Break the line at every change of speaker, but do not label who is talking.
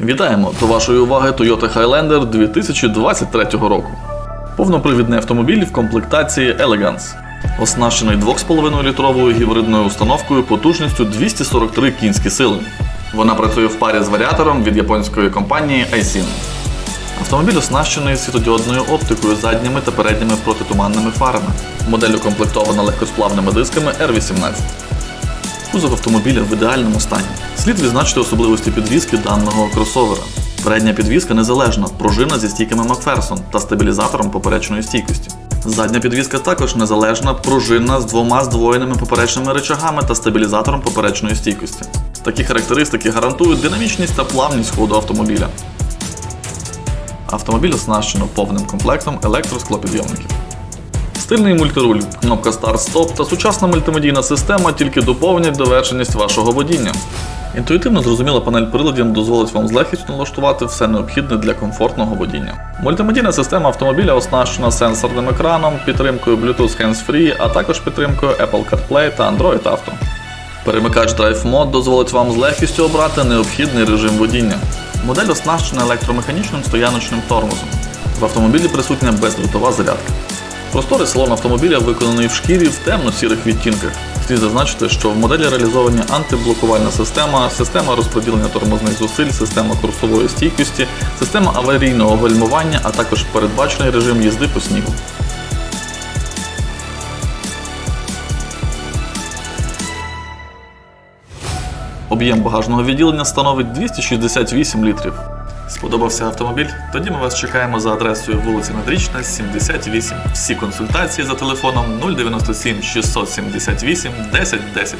Вітаємо! До вашої уваги Toyota Highlander 2023 року. Повнопривідний автомобіль в комплектації Elegance. Оснащений 2,5-літровою гібридною установкою потужністю 243 кінські сили. Вона працює в парі з варіатором від японської компанії Aisin. Автомобіль оснащений світодіодною оптикою задніми та передніми протитуманними фарами. Модель укомплектована легкосплавними дисками R18. Кузов автомобіля в ідеальному стані. Слід відзначити особливості підвізки даного кросовера. Передня підвізка незалежна, пружина зі стійками Макферсон та стабілізатором поперечної стійкості. Задня підвізка також незалежна, пружинна з двома здвоєними поперечними рычагами та стабілізатором поперечної стійкості. Такі характеристики гарантують динамічність та плавність ходу автомобіля. Автомобіль оснащено повним комплектом електросклопідйомників. Стильний мультируль, кнопка старт-стоп та сучасна мультимедійна система тільки доповнять довершеність вашого водіння. Інтуїтивно зрозуміла панель приладів дозволить вам з легкістю налаштувати все необхідне для комфортного водіння. Мультимедійна система автомобіля оснащена сенсорним екраном, підтримкою Bluetooth Hands-Free, а також підтримкою Apple CarPlay та Android Auto. Перемикач Drive Mode дозволить вам з легкістю обрати необхідний режим водіння. Модель оснащена електромеханічним стояночним тормозом. В автомобілі присутня бездротова зарядка. Просторий салон автомобіля виконаний в шкірі в темно-сірих відтінках. Слід зазначити, що в моделі реалізовані антиблокувальна система, система розподілення тормозних зусиль, система курсової стійкості, система аварійного гальмування, а також передбачений режим їзди по снігу. Об'єм багажного відділення становить 268 літрів. Сподобався автомобіль? Тоді ми вас чекаємо за адресою вулиця Надрічна, 78. Всі консультації за телефоном 097 678 1010.